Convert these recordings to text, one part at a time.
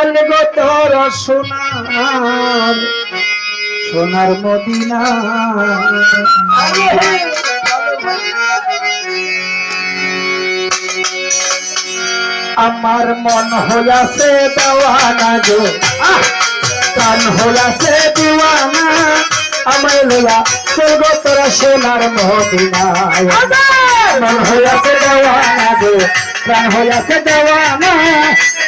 চল গো তোর সোনার সোনার মদিনা। আমার মন হইয়াছে দেওয়ানা গো! প্রাণ হইয়াছে দিওয়ানা। আমায় লইয়া চল তোর সোনার মদিনায়। মন হইয়াছে দেওয়ানা গো প্রাণ হইয়াছে দেওয়ানা।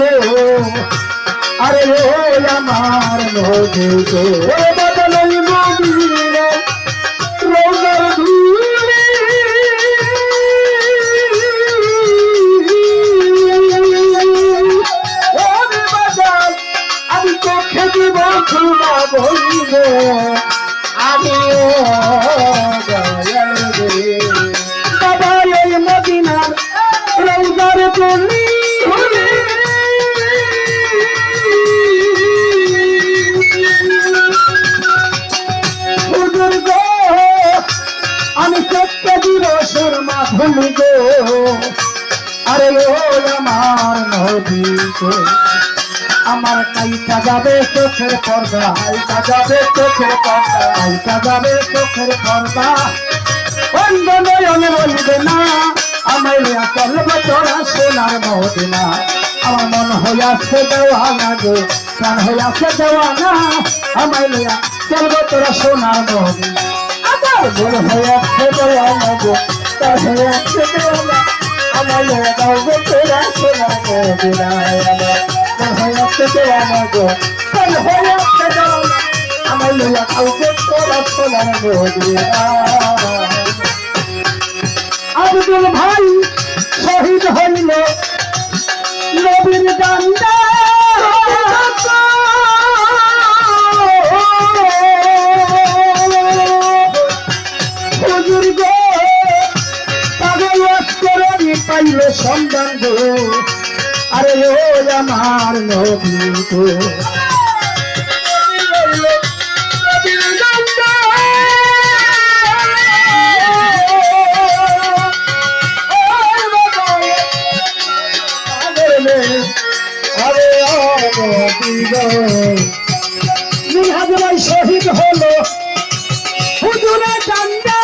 গো আরে ও আমার নদী গো ও বদল ওই মদিনার রৌদার ধুলি আমি চোখে দিব খুলা বলিব আমি। বাবা এই মদিনার রৌদার গলি গো আমার কাইটা যাবে চোখের পর্দা। কাইটা যাবে চোখের পর্দা। কাইটা যাবে চোখের পর্দা। অন্ধ নয়ন বলবে না আমায় লিয়া চলবে তোরা সোনার মদিনা। আমার মন হইয়াছে দেওয়ানা গো প্রাণ হইয়াছে দেওয়ানা। আমায় লিয়া চলবে তোরা সোনার মদিনা। আমার মন হইয়াছে দেওয়ানা গো প্রাণ হইয়াছে দেওয়ানা। আমার দাও গো তোরা সোনার মদিনা আমার মন হইয়াছে দেওয়ানা গো প্রাণ হইয়াছে দেওয়ানা আমায় লিয়া দাও গো তোরা সোনার মদিনা আব্দুল ভাই শহীদ হইল, নবীর ডান্ডা আমার নবী গো শহীদ হলো। হুজুরে ডান্ডা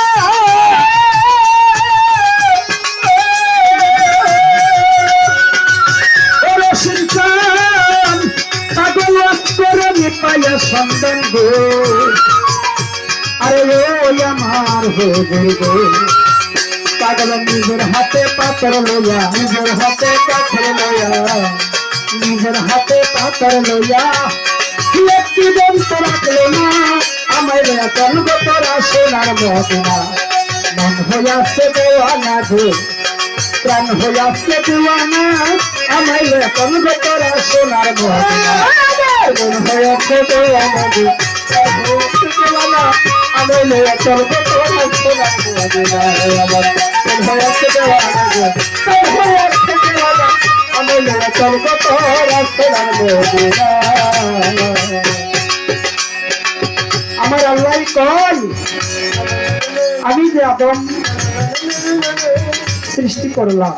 সন্ধান গো। আরে ও আমার হুজুর গো। পাগল নিজের হাতে পাথর লইয়া, নিজের হাতে পাথর লইয়া, নিজের হাতে পাথর লইয়া। একটি দন্ত রাখল না লইয়া চলব তোরা সোনার মদিনা মন হইয়াছে দেওয়ানা গো, প্রাণ হইয়াছে দেওয়ানা আমার চলব তোরা সোনার মদিনা আমার আল্লাহ কয় আমি যে আদম সৃষ্টি করলাম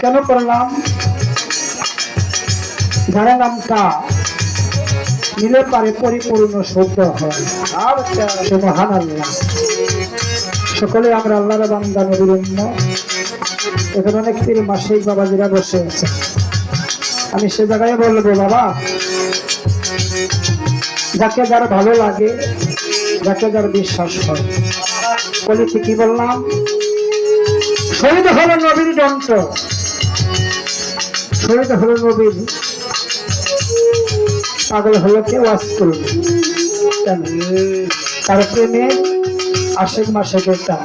কেন করলাম? যারা নামটা নিলে পারে পরিপূর্ণ শুদ্ধ হয়। মহান আল্লাহ। সকলে আমরা আল্লাহর বান্দা উম্মত। এখানে অনেক পীর মাসিক বাবাজিরা বসে আছে। আমি সে জায়গায় বলব, বাবা, যাকে যার ভালো লাগে, যাকে যার বিশ্বাস হয়। বলিতে কি বললাম। শহীদ হলো নবীর যন্ত্র। শহীদ হলো নবীর পাগল হলো কে? ওয়াজ করবে তার প্রেমে আশেক মাসে একটা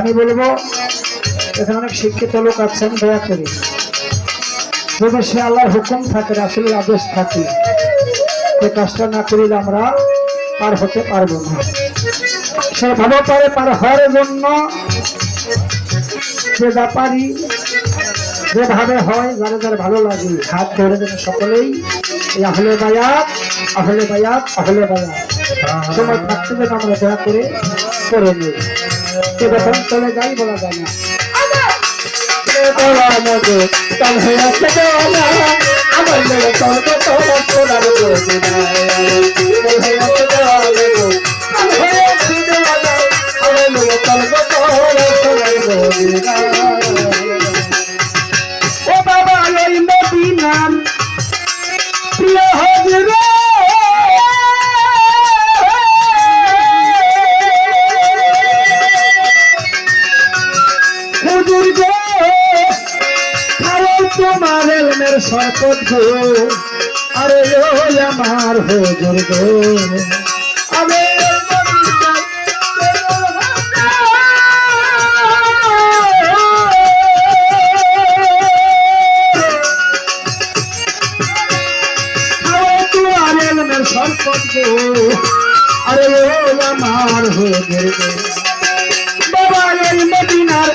আমি বলব, এখানে অনেক শিক্ষিত লোক আছেন, দয়া করে। যদি সে আল্লাহর হুকুম থাকে, রাসুলের আদেশ থাকে সে কাজটা না করিলে আমরা পার হতে পারব না। সে ভালো পারে পার হওয়ার জন্য যে পারি যেভাবে হয়, যারা যারা ভালো লাগে, হাত ধরে যেন সকলেই। আহলে বায়াত আহলে বায়াত আহলে বায়াত। সময় থাকতে যেন আমরা দয়া করে করে নিই সে যখন চলে যাই, বলা যায় না। আমার তোমার শরবত গো। আরে ও আমার হুজুর গো। আমি শরবত গো আরে ও আমার হুজুর গো। বাবা এই মদিনার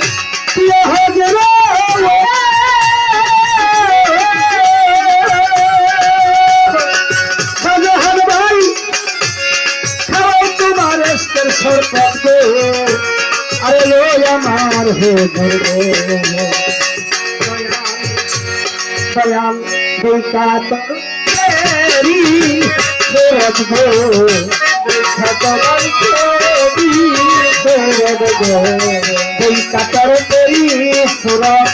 প্রিয় গো আরে লো আমার গো দয়াল। দেখা তোর গো ভগবান দেবী সুরত গো। দেখা তোর তেরি সুরত।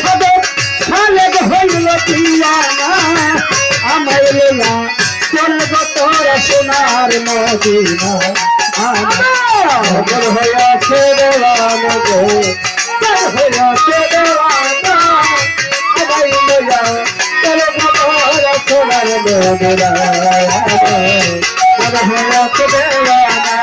সদর খালেক হইল পিয়ানা। আমায় লেলা চলে তোর সোনার মদিনা। আমার হইয়াছে দেওয়ানো গো হইয়াছে দেওয়ানা আমায় লেলা চলে তোর সোনার মদিনা আমার হইয়াছে দেওয়ানা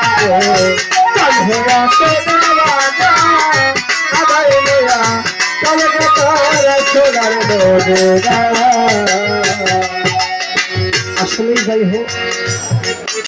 আসলেই যাই হোক